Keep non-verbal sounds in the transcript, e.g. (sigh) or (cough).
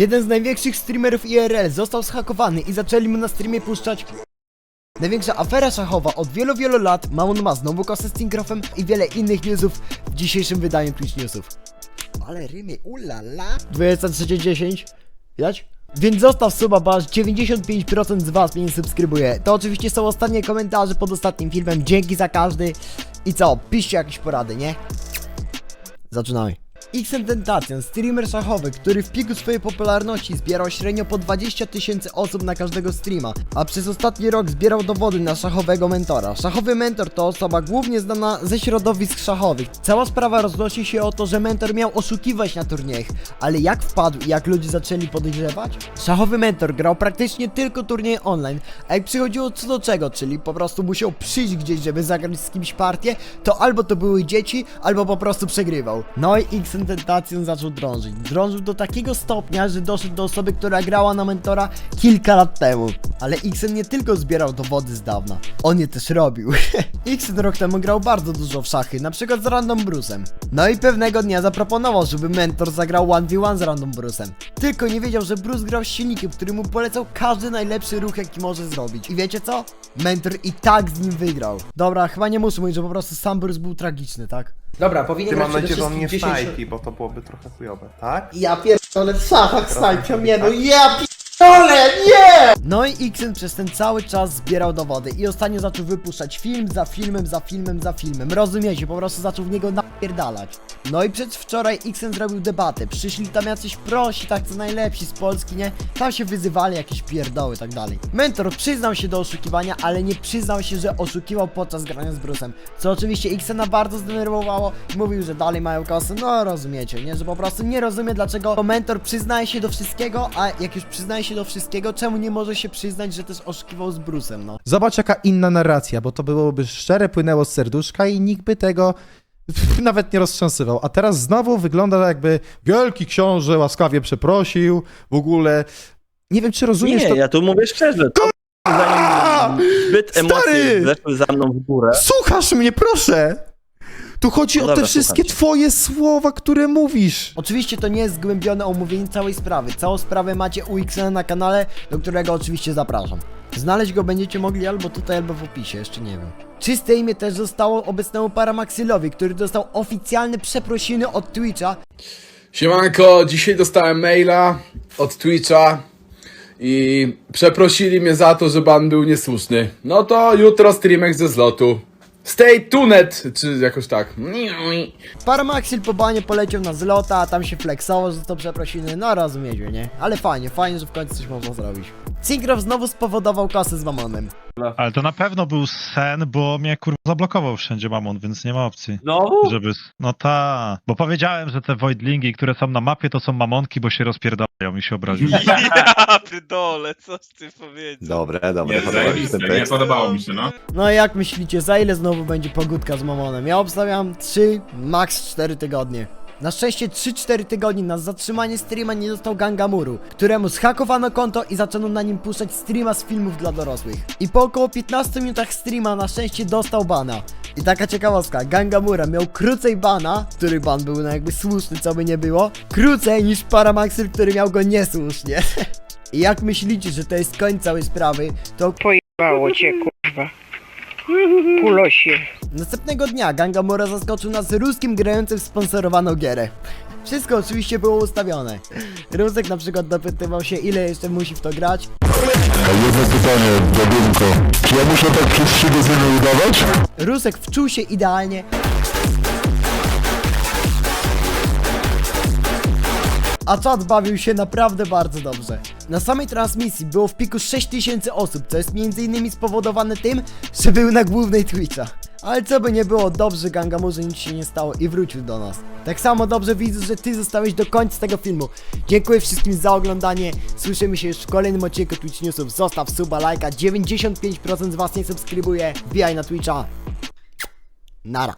Jeden z największych streamerów IRL został zhakowany i zaczęli mu na streamie puszczać Największa afera szachowa od wielu, wielu lat, Mamon ma znowu kosę z Tinkrofem i wiele innych newsów w dzisiejszym wydaniu Twitch Newsów. Ale rymy, ulala. 23.10. Widać? Więc zostaw suba, bo aż 95% z was mnie nie subskrybuje. To oczywiście są ostatnie komentarze pod ostatnim filmem, dzięki za każdy. I co, piszcie jakieś porady, nie? Zaczynamy. Xen Tentacion, streamer szachowy, który w piku swojej popularności zbierał średnio po 20 tysięcy osób na każdego streama, a przez ostatni rok zbierał dowody na szachowego mentora. Szachowy mentor to osoba głównie znana ze środowisk szachowych. Cała sprawa roznosi się o to, że mentor miał oszukiwać na turniejach, ale jak wpadł i jak ludzie zaczęli podejrzewać? Szachowy mentor grał praktycznie tylko turnieje online, a jak przychodziło co do czego, czyli po prostu musiał przyjść gdzieś, żeby zagrać z kimś partię, to albo to były dzieci, albo po prostu przegrywał. No i Xen Tentacion zaczął drążyć. Drążył do takiego stopnia, że doszedł do osoby, która grała na mentora kilka lat temu. Ale Xen nie tylko zbierał dowody z dawna, on je też robił. (laughs) Xen rok temu grał bardzo dużo w szachy, na przykład z Random Brusem. No i pewnego dnia zaproponował, żeby mentor zagrał 1v1 z Random Brusem. Tylko nie wiedział, że Bruce grał z silnikiem, który mu polecał każdy najlepszy ruch, jaki może zrobić. I wiecie co? Mentor i tak z nim wygrał. Dobra, chyba nie muszę mówić, że po prostu sam Bruce był tragiczny, tak? Dobra, powinien Ty mam nadzieję, że on nie wszystkim 10... snajpi, bo to byłoby trochę chujowe, tak? Ja pierdolę w szachach snajpią mnie, no ja pierdolę, nie! No i Xen przez ten cały czas zbierał dowody i ostatnio zaczął wypuszczać film za filmem, za filmem, za filmem. Rozumiecie, po prostu zaczął w niego napierdalać. No i przedwczoraj Xen zrobił debatę. Przyszli tam jacyś prosi, tak co najlepsi z Polski, nie? Tam się wyzywali jakieś pierdoły, tak dalej. Mentor przyznał się do oszukiwania, ale nie przyznał się, że oszukiwał podczas grania z Brusem. Co oczywiście Xena bardzo zdenerwowało mówił, że dalej mają kasę. No rozumiecie, nie? Że po prostu nie rozumie, dlaczego mentor przyznaje się do wszystkiego, a jak już przyznaje się do wszystkiego, czemu nie może się przyznać, że też oszukiwał z Brusem, no. Zobacz jaka inna narracja, bo to byłoby szczere, płynęło z serduszka i nikt by tego (laughs) nawet nie roztrząsywał. A teraz znowu wygląda jakby wielki książę łaskawie przeprosił, w ogóle... Nie wiem, czy rozumiesz Nie, to... ja tu mówię szczerze. To zanim zbyt Stary! emocje zeszły za mną w górę. Słuchasz mnie, proszę! Tu chodzi No o dobra, te wszystkie słucham cię. twoje słowa, które mówisz. Oczywiście to nie jest zgłębione omówienie całej sprawy. Całą sprawę macie u Xena na kanale, do którego oczywiście zapraszam. Znaleźć go będziecie mogli albo tutaj, albo w opisie, jeszcze nie wiem. Czyste imię też zostało obecnemu Paramaxylowi, który dostał oficjalne przeprosiny od Twitcha Siemanko, dzisiaj dostałem maila od Twitcha i przeprosili mnie za to, że ban był niesłuszny. No to jutro streamek ze zlotu. Stay tuned, czy jakoś tak. Paramaxil po banie poleciał na zlota, a tam się flexował, że to przeprosiny, no rozumiecie, nie? Ale fajnie, fajnie, że w końcu coś można zrobić. Synchrof znowu spowodował kasę z Mamonem. Ale to na pewno był sen, bo mnie kurwa zablokował wszędzie mamon, więc nie ma opcji. Znowu? Żeby. No ta. Bo powiedziałem, że te voidlingi, które są na mapie, to są mamonki, bo się rozpierdalają i się obraził. (laughs) Ja pydole, coś ty powiedział. Dobre, dobre, Nie, podoba mi się zajebiste, ten nie tekst. podobało mi się, no. No i jak myślicie, za ile znowu będzie pogódka z Mamonem? Ja obstawiam 3, max 4 tygodnie. Na szczęście 3-4 tygodnie na zatrzymanie streama nie dostał Gangamuru, któremu zhakowano konto i zaczęto na nim puszczać streama z filmów dla dorosłych. I po około 15 minutach streama na szczęście dostał bana. I taka ciekawostka, Gangamura miał krócej bana, który ban był no jakby słuszny, co by nie było, krócej niż Paramaxil, który miał go niesłusznie. (laughs) I jak myślicie, że to jest koniec całej sprawy, to Bało cię, kurwa. Pulosie. Następnego dnia Gangamura zaskoczył nas ruskim grającym w sponsorowaną gierę. Wszystko oczywiście było ustawione. Rusek na przykład dopytywał się ile jeszcze musi w to grać. Jedno pytanie, Dobinko. Czy ja muszę tak przez trzy godziny udawać? Rusek wczuł się idealnie. A czat bawił się naprawdę bardzo dobrze. Na samej transmisji było w piku 6000 osób, co jest między innymi spowodowane tym, że był na głównej Twitcha. Ale co by nie było, dobrze Gangamurze nic się nie stało i wrócił do nas. Tak samo dobrze widzę, że ty zostałeś do końca tego filmu. Dziękuję wszystkim za oglądanie. Słyszymy się już w kolejnym odcinku Twitch Newsów. Zostaw suba, lajka. 95% z was nie subskrybuje. Wbijaj na Twitcha. Nara.